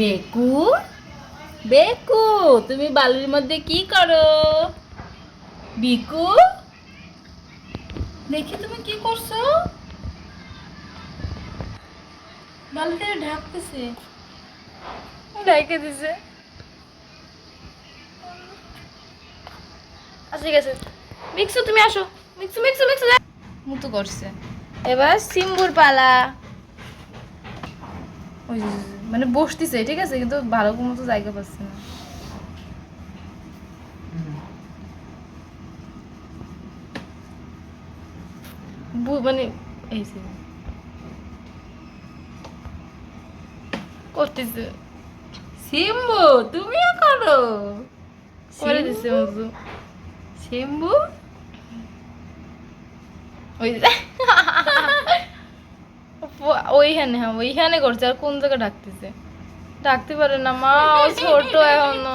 বেকু? বেকু তুমি বালুর মধ্যে কি করো? বিকু? দেখি তুমি কি করছ? বালুতে ঢাকতেছে? ঢাইকে দিছে। আচ্ছা ঠিক আছে। মিক্সু তুমি আসো। মিক্সু মিক্সু মিক্সু মুতো করছে। এবার সিম্বুর পালা। ওই মানে বসতেছে ঠিক আছে? কিন্তু ভালো মতো জায়গা পাচ্ছে না। মানে এই করতেছে। সিম্বু তুমিও করো। করে সিম্বু? ওই ওইখানে হ্যাঁ ওইখানে করছে আর কোন জায়গায় ডাকতেছে? ডাকতে পারে না মা ছোট এখনও।